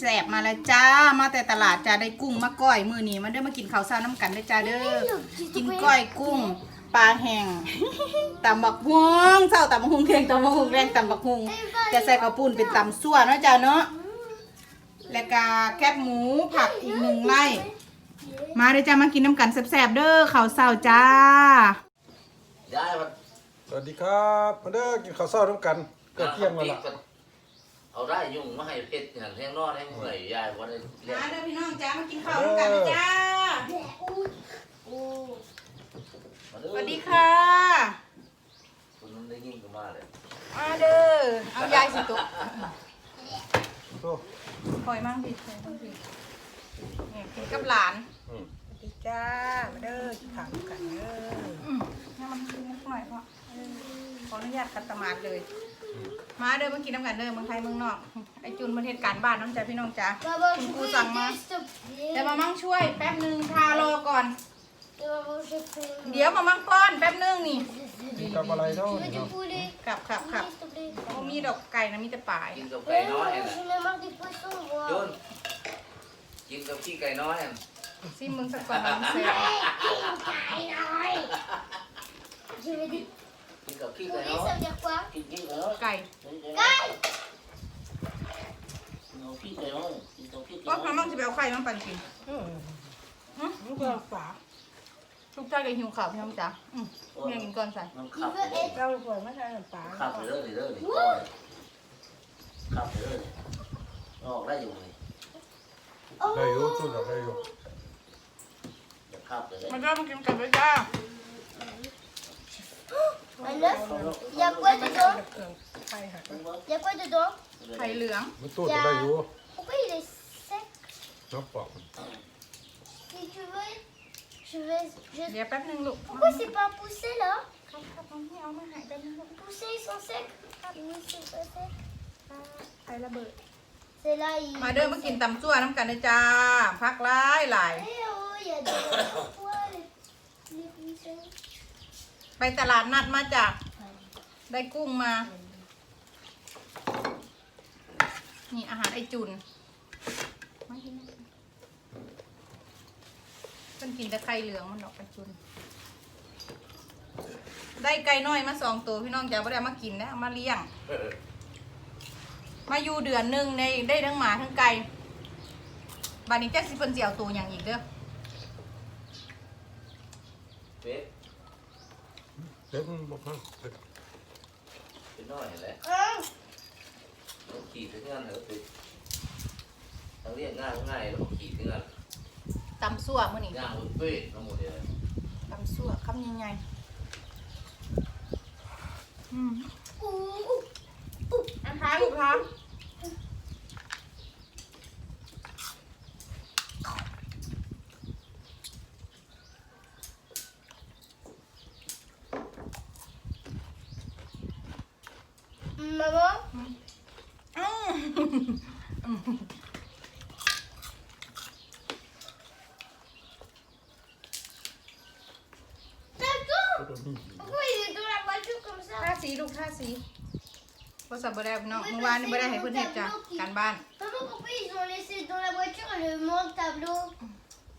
แสบมาแล้วจ้า มาแต่ตลาดจ้าได้กุ้งมาก้อยมือนี้มันเด้อมากินข้าวเช้าน้ำกันได้จ้าเด้อกินก้อยกุ้งปลาแห้งตำบักฮวงเช้าตำบักฮุงเพียงตำบักฮุงแรงตำบักฮุงจะใส่ข้าวปุ้นเป็นตำซั่วเนาะจ้าเนาะแล้วก็แคบหมูผักอีกหนึ่งไร่มาเด้อจ้ามากินน้ำกันแซ่บๆเด้อข้าวเช้าจ้ายายมันสวัสดีครับมาเด้อกินข้าวเช้าด้วยกันเกิดเที่ยงแล้วล่ะ เอาได้ยุ่งมาให้เพชรอย่างแห้งนอนแห้งเหนื่อยยายวันนี้เรียกมาเด้อพี่น้องจ้ามากินข้าวด้วยกันนะจ้ามาเด้อสวัสดีค่ะคุณนั้นได้ยินกันมาเลยมาเด้อเอายายสิตุ๊กโอ้คอยมั่งดิคอยมั่งดิเนี่ยกินกับหลานอืมสวัสดีจ้ามาเด้อกินข้าวด้วยกันเด้ออืมให้มันกินนิดหน่อยเพราะเออขออนุญาตคัดตมาดเลย มาเด้อมากินน้ำกันเด้อเมืองไทยเมืองนอก ไอจุนประเทศการบ้านน้องจ้าพี่น้องจ้า Maman, Une je grosse peux armoire. aider, s'il te plaît. เดี๋ยวมามั่งช่วยแป๊บนึงทารอก่อน Maman, je fais. เดี๋ยวมามั่งป้อนแป๊บนึงนี่กินกับอะไรเนาะ Tu veux du poulet ขับขับขับ Poulet, s'il te plaît. โอ้มีดอกไก่นะมีแต่ป่าย กินกับไก่ Eh น้อย non, น่ะ j'en ai marre des poissons, จุ moi. นกินกับขี้ไก่น้อยน่ะซิมึงสักก่อนน้ำเซล Je veux des กินกับขี้ไก่ poulets, น้อย ça veut dire quoi กินขี้ไก่น้อยไก่เอาขี้ไก่น้อยกินกับขี้ไก่ก็น้พออยมั่งจะไปเอาไข่มั่งปันกินอืมหึมันก็ฝาทุกท่านก็หิวข่าวพี่น้องจ้าอืมแม่กินก่อนใส่มันขับไปเลยเราเปิดไม่ใช่น้ำปลาขับไปเลยเลยเลยก้อยขับไปเลยออกได้อยู่เลยได้อยู่สุดแล้วได้อยู่เดี๋ยวขับไปเลยมันก็มากินกันด้วยจ้า Un œuf Il y a quoi ไม่ dedans เครื่องไข่หัก Il y a quoi dedans ไข่เหลือง มันตู้ก็ได้อยู่ Pourquoi il est sec น้ำปอก Si tu veux, je vais. je- เดี๋ยวแป๊บนึงลูก Pourquoi c'est pas poussé là ครับครับเอาไม่เอามาใหายแป๊บนึงลูก Poussé, ils sont secs Oui, c'est pas sec. ไข่ระเบิด C'est là, il. มาเด้อมากินตำซั่วน้ำกันเลยจ้าพักหลายหลาย Eh oh, il y a des poils. Les poussins. ไปตลาดนัดมาจากได้กุ้งมา นี่อาหารไอจุนมากินกินแต่ไข่เหลืองมันดอกไอจุน ได้ไก่น้อยมาสองตัวพี่น้องจ๋าไม่ได้เอามากินนะเอามาเลี้ยง มาอยู่เดือนหนึ่งในได้ทั้งหมาทั้งไก่บานนี้แจ็คสิเพิ่นเสียวตัวอย่างอีกเด้อ เเด็กมันบอกว่าเด็กเป็นน้อยแหละ Hein ต้องขี่ถึงงานเหรอเป็ดต้องเรียกง่ายง่ายแล้วขี่ถึงงานตำซั่วมื้อนี้ง่ายเป๊ะทั้งหมดเลยตำซั่วคำยังไงอืม Ouh. อันท้ายลูกท้าย Maman อืม D'accord Pourquoi il est dans la voiture comme ça ท่าสีลูกท่าสีภาษาบ่ได้พี่น้องเมื่อวานนี่บ่ได้ให้เพิ่นเฮ็ดจ้ะการบ้าน Maman, pourquoi ils ont laissé dans la voiture le mon tableau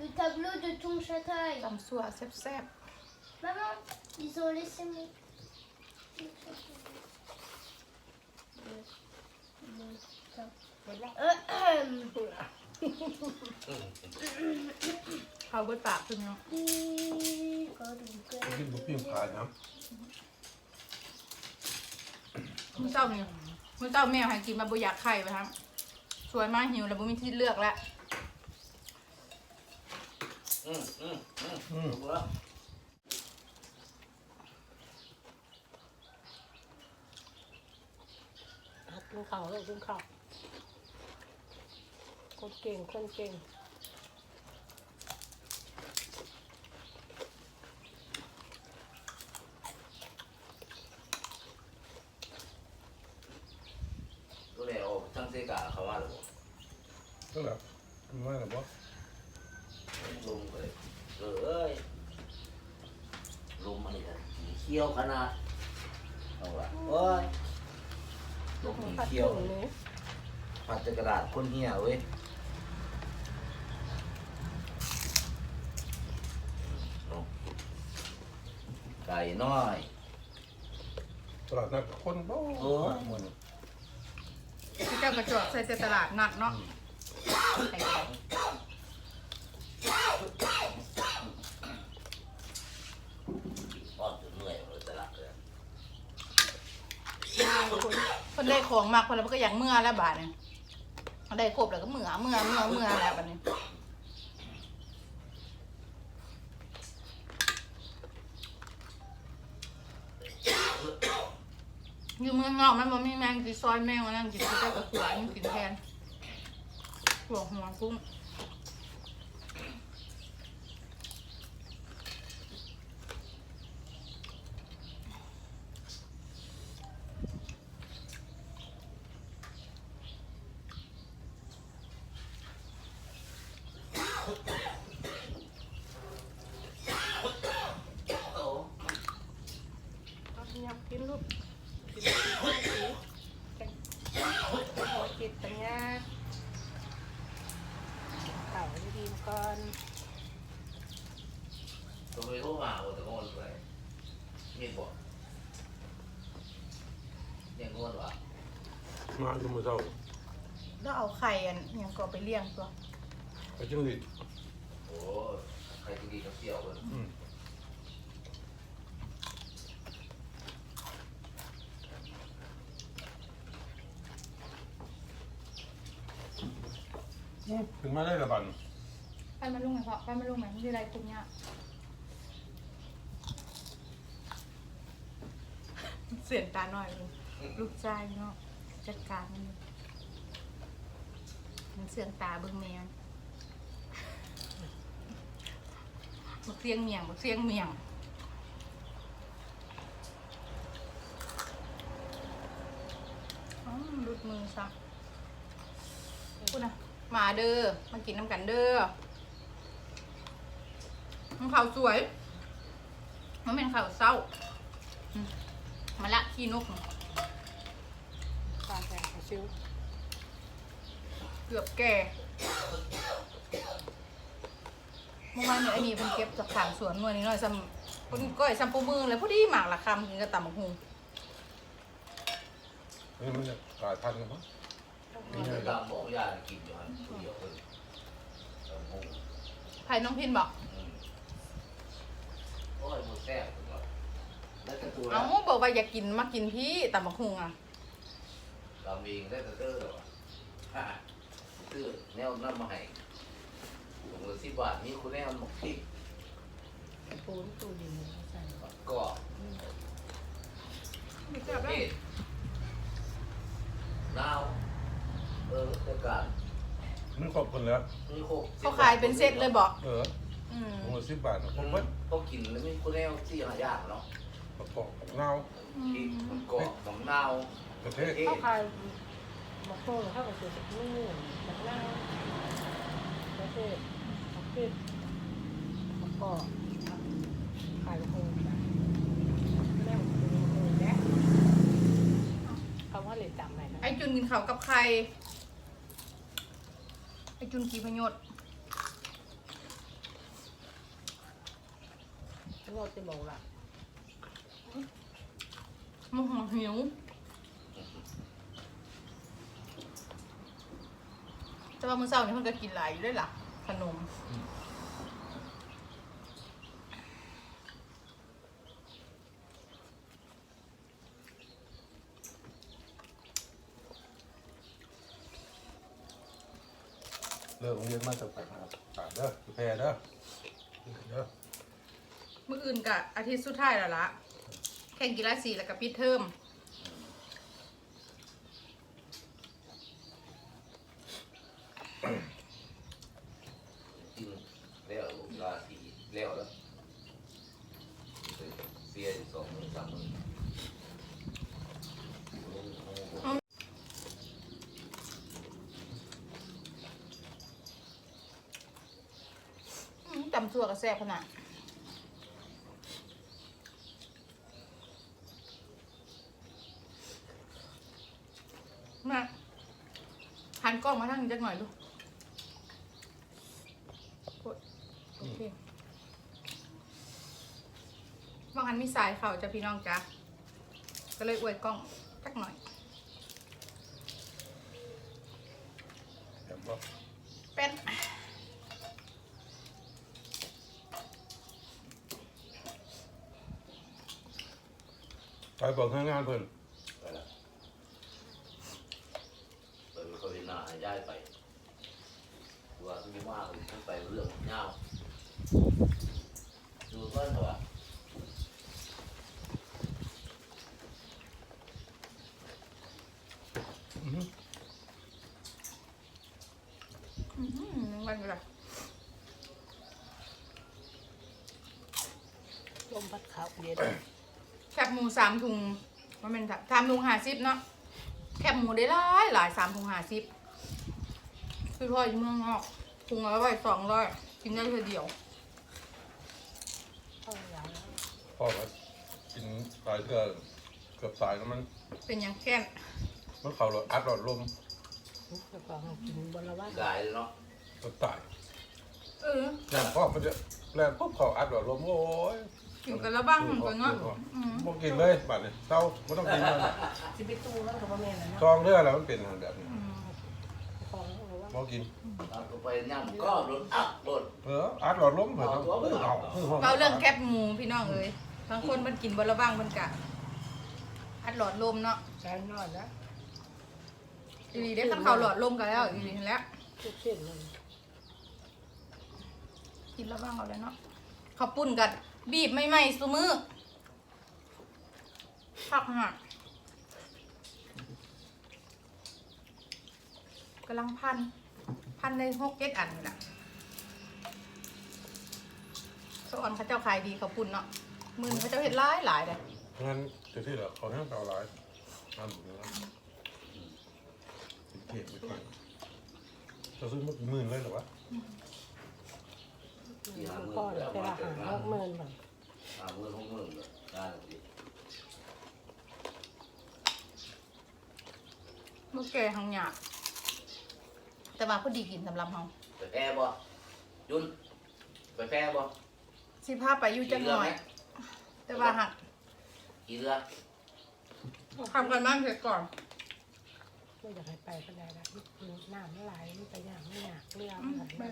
Le tableau de ton châtail ตำซั่วแซ่บ Maman, ils ont laissé mon... เปิดแล้ว Euh, ๆเข้าบิดปากพี่น้อกินบุปิ้งขายนะมื้อเช้านี่มื้อเช้าแม่ให้กินมาบ่อยากไข่ไปครับสวยมากหิวแล้วบ่มีที่เลือกแล้วอืมอืมอืมอืมถูกแล้วหักกินข้าวเลยกินข้าว คนเก่งคนเก่งตัวนี้เอาทั้งเสกาเขาว่าหรือเปล่าก็แบบมันว่าแบบว่าลงไปเออเอ้ยลมมันนี่กันเขี้ยวขนาดเอาละโอ้ยลมผัดเขี้ยวถึงนี้ไปผัดจะกระดาษคนเหี้ยเว้ยเอา ไก่น้อย ตลาดนัดกับคนบ่โอ้ยมันที่เจ้ากระจอกใส่แต่ตลาดนัดเนาะไข่ไก่ป้อนจนเหนื่อยเลยแต่ละเลยคนได้ของมากคนแล้วมันก็อยากเมื่อแล้วบาทเนี่ยได้ครบแล้วก็เมื่อเมื่อเมื่อเมื่อแล้วบัดนี้ อยู่เมืองนอกมันบ่มีแมงกินซอยแมงมันนั่งกินที่เจ้ากับขวานกินแทนหัวหัวกุ้ง โอ้ เอาอยากกินลูกกินข้าวสีแกงหัวจิตปัญญาเต่าดีๆก่อน ตัวไปโทรมาโอ้แต่ก็มันไป มีบอกยังงวนวะมาอยู่มื้อเช้าแล้วเอาไข่อันอิหยังก็ไปเลี้ยงตัวไปจิ้งหรีดโอ้ใครจะดีกับเสี่ยวเลยอืมอืมขึ้นมาได้ละบันไปมาลุงไหมพ่อไปมาลุงไหมมีอะไรคุมเนี่ย เสียนตาหน่อยลูกลูกชายเนาะจัดการมันมันเสื่องตาเบิ่งแมวบักเสียงเมียงบักเสียงเมียงหลุดมือซะพูดนะมาเด้อมากินน้ำกันเด้อมันขาวสวย มันเป็นขาวเศร้า มมาละขี้นกปลาแกงชิวเกือบแก่เมื่อวานเนี่ยไอ้นี่เพิ่นเก็บจากขางสวนนวลนี่หน่อยซ้ำเพิ่นก้อยซ้ำปูมือเลยพอดีหมากละคำกินกับตำบักหุงนี่มันจะกลายพันธุ์กันมั้งมีเรื่องบอกยากินอยู่ฮะผู้เดียวเลยเออโอ้ไผ่น้องพินบอกอืมโอ้ยหมดแซ่บตัวแล้วจะตัวเอ้าบอกว่าอยากกินมากินพี่ตำบักหุงอะลำเองได้แต่เตอร์หรอฮ่าซื้อแนวน้ำมาให้ถุงละสิบบาทมีคุณแนวหมกพริกปูนตูดินใส่ก็ไม่ปจับระแล้เภวทนาว เออเจ้าการมันครบคนแล้วมีโคกเขาขายเป็นเซตเลยบอกเอออืมถุงละสิบบาทนะครมับนเบิดต้องกินแล้วมีคุณแนวสี่ห้าอย่างเนาะ ประกอบกับนาวพริกมันกรอบของนาวประเทศข้าวคายมะโขงข้าวกับเสือจากนู่นจากหน้าประเทศประเทศมะกอกขายโคงนะแม่ของคุณโคงนะคำว่าเลยจำไหนนะไอจุนกินข้าวกับใคร ไอจุนกี่พยศงอจะบอกละ มันหัวหิวแต่ว่ามื้อเช้านี่เพิ่นก็กินหลายอยู่ด้วยล่ะ ขนม เลิกโรงเรียนมาจากปากปากเด้อแพร่เด้อเด้อ มื้ออื่นกะอาทิตย์สุดท้ายแล้วล่ะแข่งกีฬาสีแล้วก็ปิดเทอมกินแล้วลาสีแล้วแล้วเสียสองมือสามมืออืมจำตัวก็แซ่บขนาด มาหันมาทางนี้จักหน่อยดูโอ้ยโอเคบางอันมีสายเข่าจะพี่น้องจ้ะก็เลยอวยกล้องจักหน่อยเห็นบ่เป็น ไปบอกให้งานเพิ่น ไปละไปเป็นคนที่หน้าให้ ย้ายไปว่ามีมากเลยไปเรื่องเงาดูเพิ่นเถอะอื้อหืออื้อหือมันอะไรลมพัดขาวเย็นแคบหมูสามถุงมันเป็นสามถุงห้าสิบเนาะแคบหมูได้หลายหลายสามถุงห้าสิบ คือพ่ออยู่เมืองนอกถุงละร้อยสองร้อยกินได้เธอเดียวเข้าอย่างแล้วพ่อก็กินตายเกือบเกือบตายแล้วมันเป็นอย่างแค่นมันเขาเลยอัดหลอดลมเจ้าของกินบนละว่ากายเลยเนาะก็ตายเออแรงพ่อมันจะแรงปุ๊บเขาอัดหลอดลมโอ้ยกินกันละบ้างเหมือนกันเนาะอืมบ่กินเลยบัดนี้เศร้าไม่ต้องกินแล้วนะสิไปตู้แล้วกับพ่อแม่นะเนาะจองเรือแล้วมันเป็นแบบนี้ อืมของเราว่าบ่กิน เอาไปย่ำก็รถอักรถเอออัดหลอดลมเหมือนต้องเออเอาเออเราเรื่องแคบหมูพี่น้องเอ้ยบางคนมันกินบนละบ้างมันกะอัดหลอดลมเนาะใช้นอนนะอีหลีได้ขั้นเขาหลอดลมกันแล้วอีหลีเห็นแล้ว ทุกเส้นเลยกินละบ้างเอาแล้วเนาะข้าวปุ้นกันบีบไม่ไหมๆซุมือผักหักกำลังพัน พันในหกเจ็ดอันนี่แหละสอนเขาเจ้าขายดีข้าวปุ้นเนาะมือนี้เขาเจ้าเห็ดหลายหลายเลยงั้นจะที่เหลือเขาให้เราหลายอันนี้นะเก็บไปก่อนจะซื้อมากี่หมื่นเลยเหรอวะก็เดี๋ยวไปละหาหกหมื่นบาทห้าหมื่นหกหมื่นเลยได้เลยเมื่อแกทางหยาบ แต่ว่าพอดีกินสำหรับเฮาไปแพ้บ่จุนไปแพ้บ่สิพาไปอยู่จังหน่อย แต่ว่าหักกี่เรือทำกันบ้างเสร็จก่อน ไม่อยากให้ไปก็ได้ละน้ำไม่ไหลมันไปอย่างไม่อยากเรืออืมันมไหลไป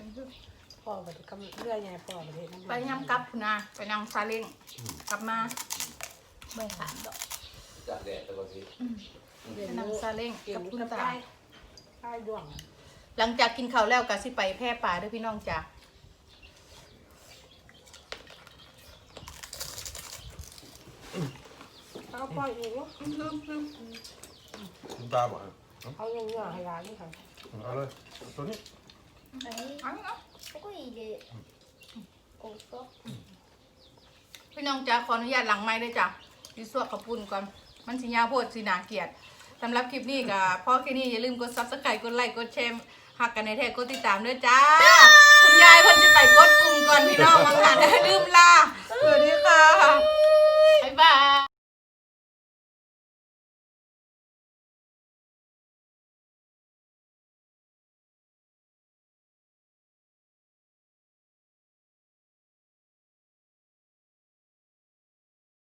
พ่อไปกำเรือใหญ่พ่อประเทศน้ำไปย่ำกลับคุณนาไปนั่งซาเล้งกลับมาไม่ขาดดอกจากแดดตะวันทีเรียไปนนั่งรู้ซาเล้งเกี่ยกัวบกับคุณใต้ตาใต้ดวง หลังจากกินข้าวแล้วก็สิไปแพร่ป่าเด้วยพี่น้องจ้าเขาปล่อยอีกคุณตาบอกให้เขายังเหงื่อให้ร้านนี่ค่ะเอาเลยตัวนี้อันเนาะ Pourquoi il est au fort พี่น้องจ้าขออนุญาตหลังไม้ด้วยจ้ะดิสวกขอบปุ่นก่อนมันสิยาวโพดสินาเกลียดสำหรับคลิปนี้ก็พอแค่นี้อย่าลืมกดซับสไครต์กดไลค์กดแชร์ พักกันในแท้กดติดตามด้วยจ้า คุณยายเพิ่นจะไปกดปุ่มก่อนพี่น้องบางท่านลืมลาสวัสดีค่ะบ๊ายบาย